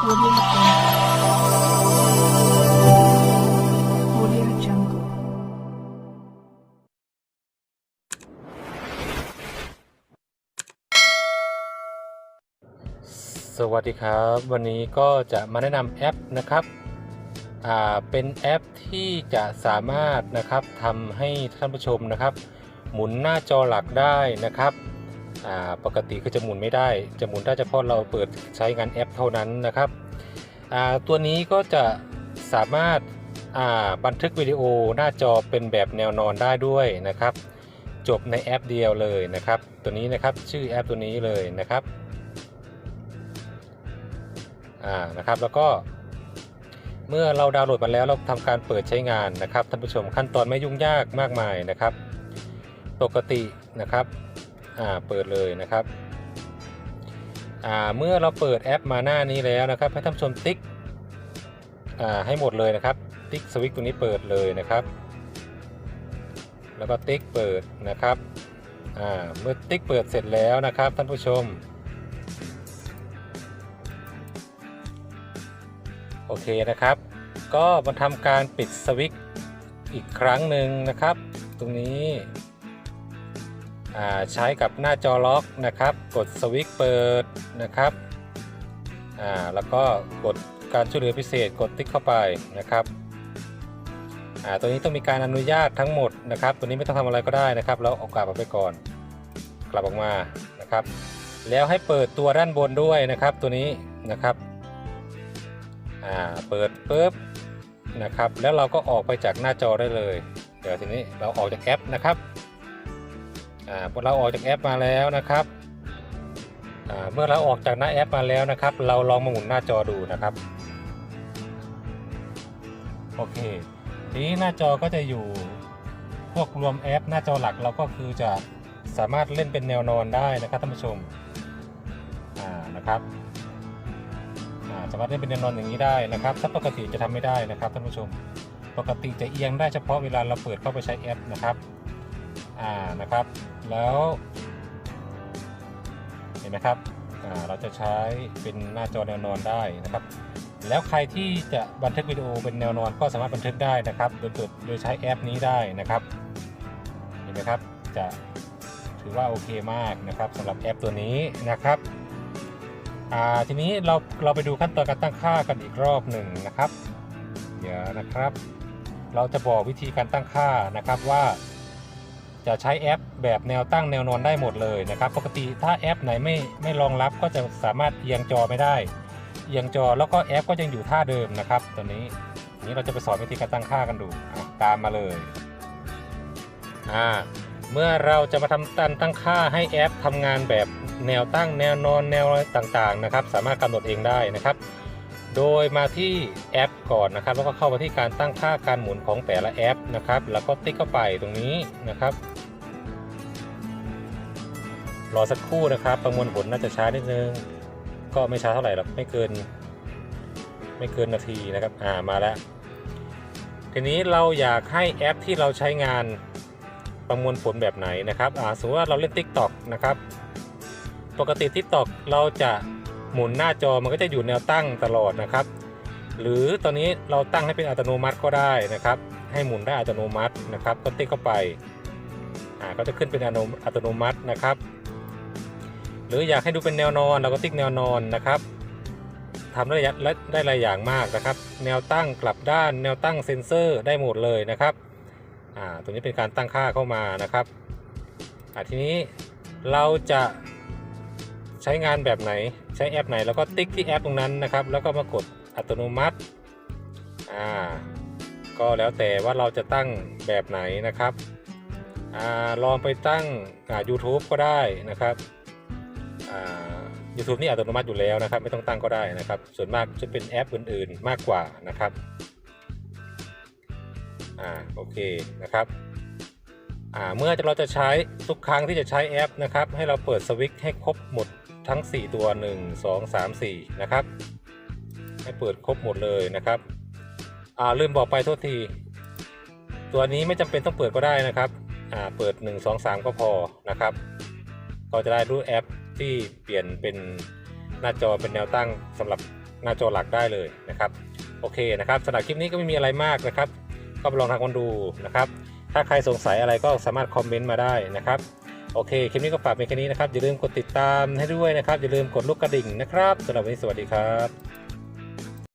สวัสดีครับ วันนี้ก็จะมาแนะนำแอปนะครับอ่าเป็นแอปที่จะสามารถนะครับทำให้ท่านผู้ชมนะครับ หมุนหน้าจอหลักได้นะครับ ปกติคือจะหมุนไม่ได้ จะหมุนได้เฉพาะเราเปิดใช้งานแอปเท่านั้นนะครับตัวนี้ก็จะสามารถบันทึกวิดีโอหน้าจอเป็นแบบแนวนอนได้ด้วยนะครับ จบในแอปเดียวเลยนะครับ ตัวนี้นะครับชื่อแอปตัวนี้เลยนะครับอ่านะครับแล้วก็ เมื่อเราดาวน์โหลดมาแล้วเราทำการเปิดใช้งานนะครับท่านผู้ชมขั้นตอนไม่ยุ่งยากมากมายนะครับ ปกตินะครับ อ่าเปิดเลยนะครับอ่าเมื่อเราเปิดแอปมาหน้านี้แล้วนะครับให้ท่านผู้ชมติ๊กอ่าให้หมดเลยนะครับ ติ๊กสวิตช์ตรงนี้เปิดเลยนะครับ แล้วก็ติ๊กเปิดนะครับอ่าเมื่อติ๊กเปิดเสร็จแล้วนะครับท่านผู้ชมโอเคนะครับ ก็มาทำการปิดสวิตช์อีกครั้งหนึ่งนะครับ ตรงนี้ ใช้กับหน้าจอล็อกนะครับ กดสวิตช์เปิดนะครับแล้วก็กดการช่วยเหลือพิเศษกดติ๊กเข้าไปนะครับตัวนี้ต้องมีการอนุญาตทั้งหมดนะครับ ตัวนี้ไม่ต้องทำอะไรก็ได้นะครับ แล้วเอากลับออกไปก่อน กลับออกมานะครับ แล้วให้เปิดตัวด้านบนด้วยนะครับ ตัวนี้นะครับเปิดปุ๊บนะครับ แล้วเราก็ออกไปจากหน้าจอได้เลย เดี๋ยวทีนี้เราออกจากแอปนะครับ เราออกจากแอปมาแล้วนะครับเมื่อเราออกจากหน้าแอปมาแล้วนะครับ เราลองมาหมุนหน้าจอดูนะครับโอเคทีนี้หน้าจอก็จะอยู่พวกรวมแอป หน้าจอหลักเราก็คือจะสามารถเล่นเป็นแนวนอนได้นะครับท่านผู้ชมอ่านะครับสามารถเล่นเป็นแนวนอนอย่างนี้ได้นะครับ ถ้าปกติจะทำไม่ได้นะครับท่านผู้ชม ปกติจะเอียงได้เฉพาะเวลาเราเปิดเข้าไปใช้แอปนะครับ อ่านะครับ แล้วเห็นไหมครับเราจะใช้เป็นหน้าจอแนวนอนได้นะครับ แล้วใครที่จะบันทึกวิดีโอเป็นแนวนอนก็สามารถบันทึกได้นะครับ โดยเปิดโดยใช้แอปนี้ได้นะครับ เห็นไหมครับ จะถือว่าโอเคมากนะครับสำหรับแอปตัวนี้นะครับอ่าทีนี้เราเราไปดูขั้นตอนการตั้งค่ากันอีกรอบหนึ่งนะครับ เดี๋ยวนะครับ เราจะบอกวิธีการตั้งค่านะครับว่า จะใช้แอปแบบแนวตั้งแนวนอนได้หมดเลยนะครับ ปกติถ้าแอปไหนไม่ไม่รองรับก็จะสามารถเอียงจอไม่ได้ เอียงจอแล้วก็แอปก็ยังอยู่ท่าเดิมนะครับตัวนี้นี้เราจะไปสอนวิธีการตั้งค่ากันดูตามมาเลยอ่าเมื่อเราจะมาทำตันตั้งค่าให้แอปทำงานแบบแนวตั้งแนวนอนแนวต่างๆนะครับ สามารถกำหนดเองได้นะครับ โดยมาที่แอปก่อนนะครับ แล้วก็เข้ามาที่การตั้งค่าการหมุนของแต่ละแอปนะครับ แล้วก็ติ๊กเข้าไปตรงนี้นะครับ รอสักครู่นะครับ ประมวลผลน่าจะช้านิดนึง ก็ไม่ช้าเท่าไหร่หรอกไม่เกิน ไม่เกินนาทีนะครับ อ่ามาแล้ว ทีนี้เราอยากให้แอปที่เราใช้งานประมวลผลแบบไหนนะครับอ่าสมมติว่าเราเล่น TikTok นะครับ ปกติ TikTok เราจะหมุนหน้าจอมันก็จะอยู่แนวตั้งตลอดนะครับ หรือตอนนี้เราตั้งให้เป็นอัตโนมัติก็ได้นะครับ ให้หมุนได้อัตโนมัตินะครับ ก็ติ๊กเข้าไปอ่าก็จะขึ้นเป็นอัตโนมัตินะครับ หรืออยากให้ดูเป็นแนวนอนเราก็ติ๊กแนวนอนนะครับทำได้หลายได้หลายอย่างมากนะครับ แนวตั้งกลับด้านแนวตั้งเซ็นเซอร์ได้หมดเลยนะครับอ่าตัวนี้เป็นการตั้งค่าเข้ามานะครับอ่าทีนี้เราจะใช้งานแบบไหนใช้แอปไหนแล้วก็ติ๊กที่แอปตรงนั้นนะครับ แล้วก็มากดอัตโนมัติอ่าก็แล้วแต่ว่าเราจะตั้งแบบไหนนะครับอ่าลองไปตั้งอ่า YouTube ก็ได้นะครับ อ่า YouTube นี่อัตโนมัติอยู่แล้วนะครับ ไม่ต้องตั้งก็ได้นะครับ ส่วนมากจะเป็นแอปอื่นๆมากกว่านะครับอ่าโอเคนะครับอ่าเมื่อเราจะใช้ทุกครั้งที่จะใช้แอปนะครับ ให้เราเปิดสวิตช์ให้ครบหมดทั้ง 4 ตัว 1 2 3 4 นะครับ ให้เปิดครบหมดเลยนะครับอ่าลืมบอกไปโทษที ตัวนี้ไม่จำเป็นต้องเปิดก็ได้นะครับอ่าเปิด 1 2 3 ก็พอนะครับ ก็จะได้รูปแอป ที่เปลี่ยนเป็นหน้าจอเป็นแนวตั้งสำหรับหน้าจอหลักได้เลยนะครับโอเคนะครับสำหรับคลิปนี้ก็ไม่มีอะไรมากนะครับ ก็ไปลองทำกันดูนะครับ ถ้าใครสงสัยอะไรก็สามารถคอมเมนต์มาได้นะครับโอเคคลิปนี้ก็ฝากเพียงแค่นี้นะครับอย่าลืมกดติดตามให้ด้วยนะครับอย่าลืมกดลูกกระดิ่งนะครับสำหรับวันนี้สวัสดีครับ